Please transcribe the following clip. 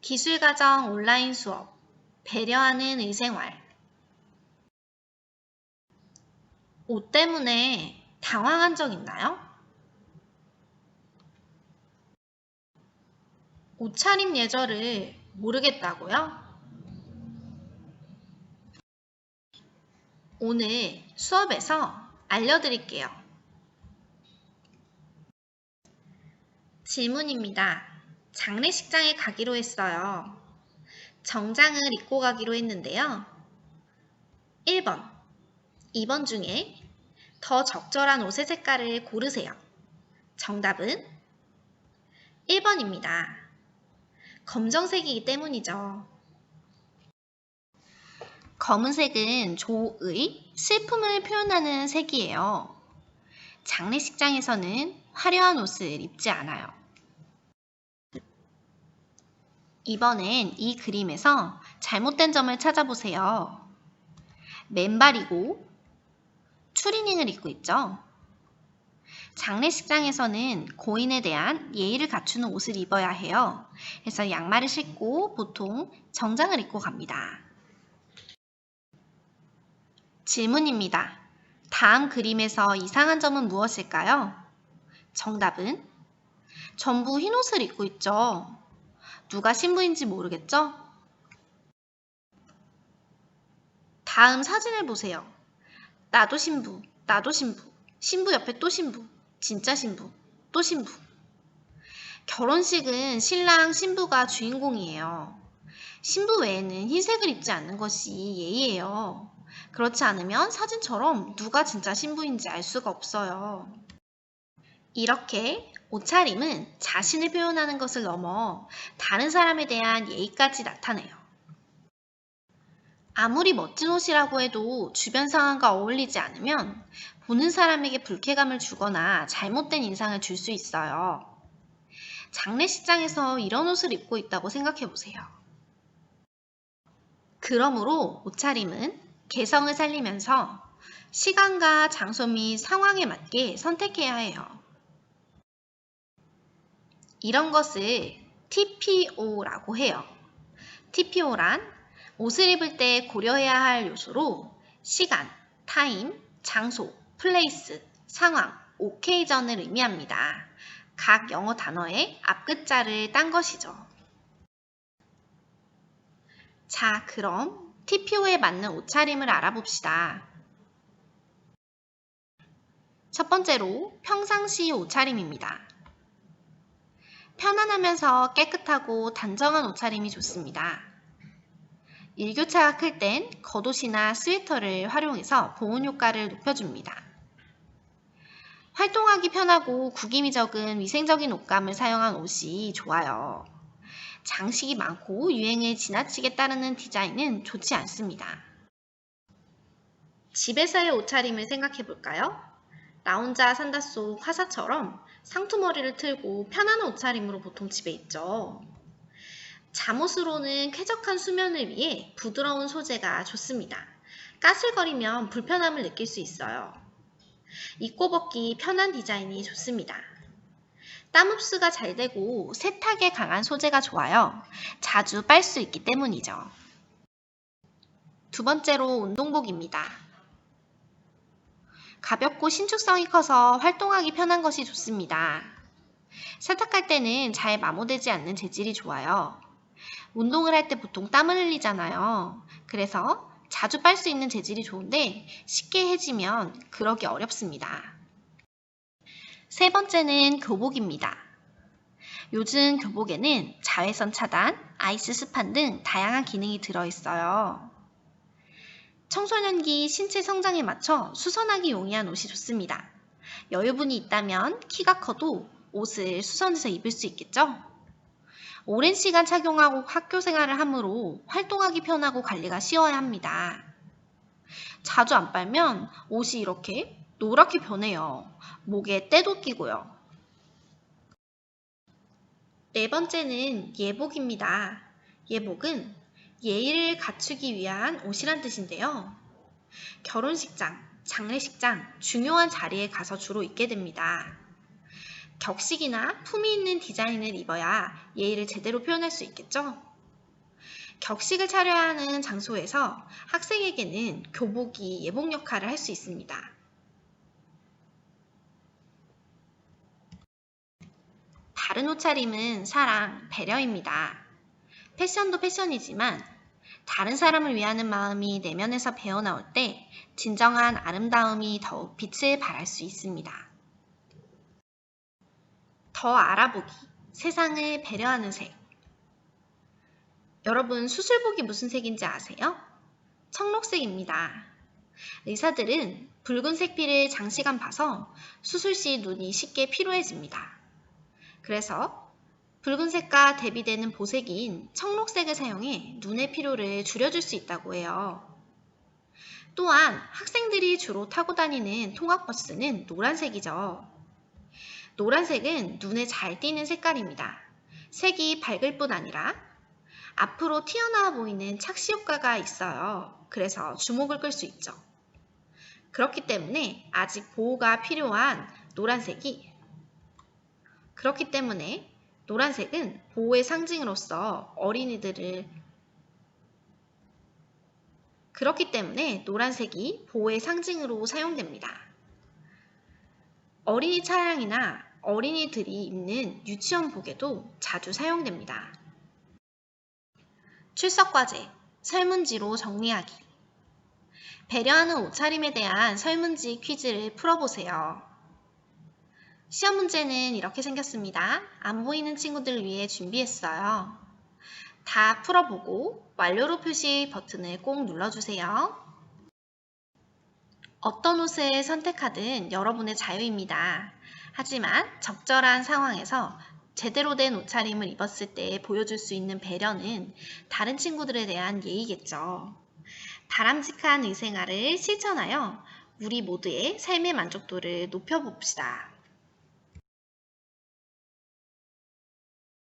기술가정 온라인 수업 배려하는 의생활 옷 때문에 당황한 적 있나요? 옷차림 예절을 모르겠다고요? 오늘 수업에서 알려드릴게요. 질문입니다. 장례식장에 가기로 했어요. 정장을 입고 가기로 했는데요. 1번, 2번 중에 더 적절한 옷의 색깔을 고르세요. 정답은 1번입니다. 검정색이기 때문이죠. 검은색은 조의, 슬픔을 표현하는 색이에요. 장례식장에서는 화려한 옷을 입지 않아요. 이번엔 이 그림에서 잘못된 점을 찾아보세요. 맨발이고 추리닝을 입고 있죠. 장례식장에서는 고인에 대한 예의를 갖추는 옷을 입어야 해요. 그래서 양말을 신고 보통 정장을 입고 갑니다. 질문입니다. 다음 그림에서 이상한 점은 무엇일까요? 정답은 전부 흰 옷을 입고 있죠. 누가 신부인지 모르겠죠? 다음 사진을 보세요. 나도 신부, 나도 신부, 신부 옆에 또 신부, 진짜 신부, 또 신부. 결혼식은 신랑, 신부가 주인공이에요. 신부 외에는 흰색을 입지 않는 것이 예의예요. 그렇지 않으면 사진처럼 누가 진짜 신부인지 알 수가 없어요. 이렇게 옷차림은 자신을 표현하는 것을 넘어 다른 사람에 대한 예의까지 나타내요. 아무리 멋진 옷이라고 해도 주변 상황과 어울리지 않으면 보는 사람에게 불쾌감을 주거나 잘못된 인상을 줄 수 있어요. 장례식장에서 이런 옷을 입고 있다고 생각해 보세요. 그러므로 옷차림은 개성을 살리면서 시간과 장소 및 상황에 맞게 선택해야 해요. 이런 것을 TPO라고 해요. TPO란 옷을 입을 때 고려해야 할 요소로 시간, 타임, 장소, 플레이스, 상황, 오케이전을 의미합니다. 각 영어 단어의 앞글자를 딴 것이죠. 자, 그럼 TPO에 맞는 옷차림을 알아봅시다. 첫 번째로 평상시 옷차림입니다. 편안하면서 깨끗하고 단정한 옷차림이 좋습니다. 일교차가 클 땐 겉옷이나 스웨터를 활용해서 보온 효과를 높여줍니다. 활동하기 편하고 구김이 적은 위생적인 옷감을 사용한 옷이 좋아요. 장식이 많고 유행을 지나치게 따르는 디자인은 좋지 않습니다. 집에서의 옷차림을 생각해 볼까요? 나 혼자 산다 속 화사처럼 상투머리를 틀고 편안한 옷차림으로 보통 집에 있죠. 잠옷으로는 쾌적한 수면을 위해 부드러운 소재가 좋습니다. 까슬거리면 불편함을 느낄 수 있어요. 입고 벗기 편한 디자인이 좋습니다. 땀 흡수가 잘 되고 세탁에 강한 소재가 좋아요. 자주 빨 수 있기 때문이죠. 두 번째로 운동복입니다. 가볍고 신축성이 커서 활동하기 편한 것이 좋습니다. 세탁할 때는 잘 마모되지 않는 재질이 좋아요. 운동을 할 때 보통 땀을 흘리잖아요. 그래서 자주 빨 수 있는 재질이 좋은데 쉽게 해지면 그러기 어렵습니다. 세 번째는 교복입니다. 요즘 교복에는 자외선 차단, 아이스 스판 등 다양한 기능이 들어있어요. 청소년기 신체 성장에 맞춰 수선하기 용이한 옷이 좋습니다. 여유분이 있다면 키가 커도 옷을 수선해서 입을 수 있겠죠? 오랜 시간 착용하고 학교 생활을 하므로 활동하기 편하고 관리가 쉬워야 합니다. 자주 안 빨면 옷이 이렇게 노랗게 변해요. 목에 때도 끼고요. 네 번째는 예복입니다. 예복은 예의를 갖추기 위한 옷이란 뜻인데요. 결혼식장, 장례식장, 중요한 자리에 가서 주로 입게 됩니다. 격식이나 품위 있는 디자인을 입어야 예의를 제대로 표현할 수 있겠죠? 격식을 차려야 하는 장소에서 학생에게는 교복이 예복 역할을 할 수 있습니다. 바른 옷차림은 사랑, 배려입니다. 패션도 패션이지만 다른 사람을 위하는 마음이 내면에서 배어나올 때 진정한 아름다움이 더욱 빛을 발할 수 있습니다. 더 알아보기, 세상을 배려하는 색. 여러분 수술복이 무슨 색인지 아세요? 청록색입니다. 의사들은 붉은색 피를 장시간 봐서 수술 시 눈이 쉽게 피로해집니다. 그래서 붉은색과 대비되는 보색인 청록색을 사용해 눈의 피로를 줄여줄 수 있다고 해요. 또한 학생들이 주로 타고 다니는 통학버스는 노란색이죠. 노란색은 눈에 잘 띄는 색깔입니다. 색이 밝을 뿐 아니라 앞으로 튀어나와 보이는 착시 효과가 있어요. 그래서 주목을 끌 수 있죠. 그렇기 때문에 아직 보호가 필요한 노란색이 그렇기 때문에 노란색은 보호의 상징으로서 어린이들을 그렇기 때문에 노란색이 보호의 상징으로 사용됩니다. 어린이 차량이나 어린이들이 입는 유치원복에도 자주 사용됩니다. 출석과제, 설문지로 정리하기 배려하는 옷차림에 대한 설문지 퀴즈를 풀어보세요. 시험 문제는 이렇게 생겼습니다. 안 보이는 친구들을 위해 준비했어요. 다 풀어보고 완료로 표시 버튼을 꼭 눌러주세요. 어떤 옷을 선택하든 여러분의 자유입니다. 하지만 적절한 상황에서 제대로 된 옷차림을 입었을 때 보여줄 수 있는 배려는 다른 친구들에 대한 예의겠죠. 바람직한 의생활을 실천하여 우리 모두의 삶의 만족도를 높여봅시다.